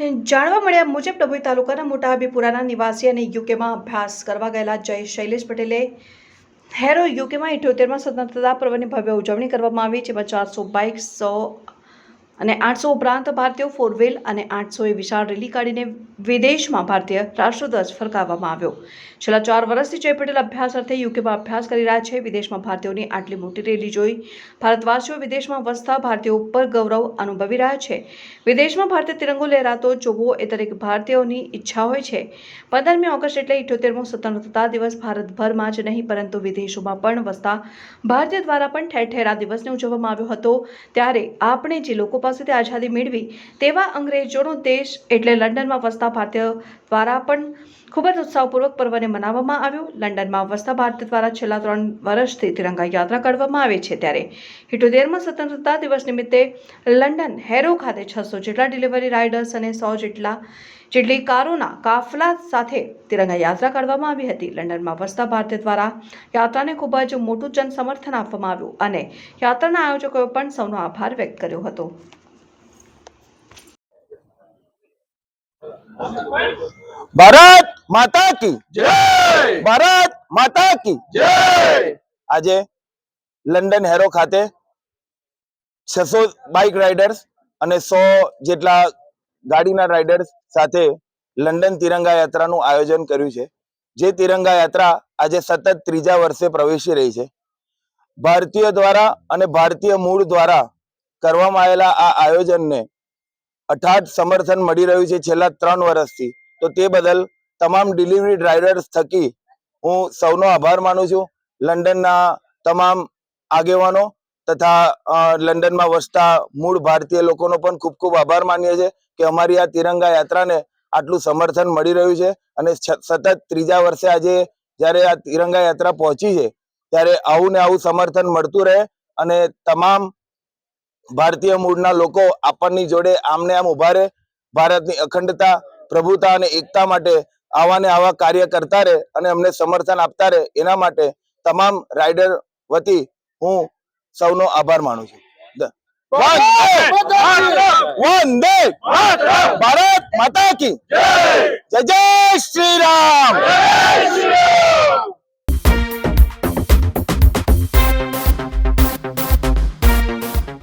જાણવા મળ્યા મુજબ ડભોઈ તાલુકાના મોટા હબીપુરાના નિવાસી અને યુકેમાં અભ્યાસ કરવા ગયેલા જય શૈલેષ પટેલે હેરો યુકેમાં ઇઠ્યોતેરમાં સ્વતંત્રતા પર્વની ભવ્ય ઉજવણી કરવામાં આવી, જેમાં ચારસો બાઇક, સો અને આઠસો ઉપરાંત ભારતીયો ફોરવેલ અને આઠસોએ વિશાળ રેલી કાઢીને વિદેશમાં ભારતીય રાષ્ટ્રધ્વજ ફરકાવવામાં આવ્યો. છેલ્લા ચાર વર્ષથી જય પટેલ અભ્યાસ અર્થે યુકેમાં અભ્યાસ કરી રહ્યા છે. વિદેશમાં ભારતીયોની આટલી મોટી રેલી જોઈ ભારતવાસીઓ વિદેશમાં વસતા ભારતીયો ઉપર ગૌરવ અનુભવી રહ્યા છે. વિદેશમાં ભારતીય તિરંગો લહેરાતો જોવો એ દરેક ભારતીયોની ઈચ્છા હોય છે. પંદરમી ઓગસ્ટ એટલે ઇઠ્યોતેરમો સ્વતંત્રતા દિવસ ભારતભરમાં જ નહીં, પરંતુ વિદેશોમાં પણ વસતા ભારતીય દ્વારા પણ ઠેર ઠેર આ દિવસને ઉજવવામાં આવ્યો હતો. ત્યારે આપણે જે લોકો પાસેથી આઝાદી મેળવી તેવા અંગ્રેજોનો દેશ એટલે લંડનમાં વસતા ભારતીય દ્વારા પણ ખૂબ જ ઉત્સાહપૂર્વક પર્વને મનાવવામાં આવ્યું. લંડનમાં વસતા ભારતીય દ્વારા છેલ્લા ત્રણ વર્ષથી તિરંગા યાત્રા કાઢવામાં આવે છે ત્યારે. ઇઠ્યોતેરમાં સ્વતંત્રતા દિવસ નિમિત્તે લંડન હેરો ખાતે છસો જેટલા ડિલિવરી રાઇડર્સ અને સો જેટલા, જેટલી કારોના કાફલા સાથે તિરંગા યાત્રા કાઢવામાં આવી હતી. લંડનમાં વસતા ભારતીય દ્વારા યાત્રાને ખૂબ જ મોટું જનસમર્થન આપવામાં આવ્યું અને યાત્રાના આયોજકોએ પણ સૌનો આભાર વ્યક્ત કર્યો હતો. ભારત માતા કી જય! ભારત માતા કી જય! આજે લંડન હેરો ખાતે છસો બાઇક રાઇડર્સ અને સો જેટલા ગાડીના રાઇડર્સ સાથે લંડન તિરંગા યાત્રાનું આયોજન કર્યું છે. જે તિરંગા યાત્રા આજે સતત ત્રીજા વર્ષે પ્રવેશી રહી છે. ભારતીય દ્વારા અને ભારતીય મૂળ દ્વારા કરવામાં આવેલા આ આયોજનને અઠાટ સમર્થન મળી રહ્યું છે છેલ્લા ત્રણ વર્ષથી. તો તે બદલ તમામ ડિલિવરી ડ્રાઈવર્સ થકી હું સૌનો આભાર માનું છું. લંડનના તમામ આગેવાનો તથા લંડનમાં વસતા મૂળ ભારતીય લોકોનો પણ ખૂબ ખૂબ આભાર માનીએ છીએ કે અમારી આ તિરંગા યાત્રાને આટલું સમર્થન મળી રહ્યું છે અને સતત ત્રીજા વર્ષે આજે જ્યારે આ તિરંગા યાત્રા પહોંચી છે, ત્યારે આવું ને આવું સમર્થન મળતું રહે અને તમામ ભારતીય મૂળના લોકો આપણની જોડે આમને આમ ઊભા રહે ભારતની અખંડતા પ્રભુતા અને એકતા માટે આવા ને આવા કાર્ય કરતા રહે અને અમને સમર્થન આપતા રહે એના માટે તમામ રાઇડર વતી હું સૌનો આભાર માનું છું વંદે! ભારત માતા કી જય જય જય શ્રી રામ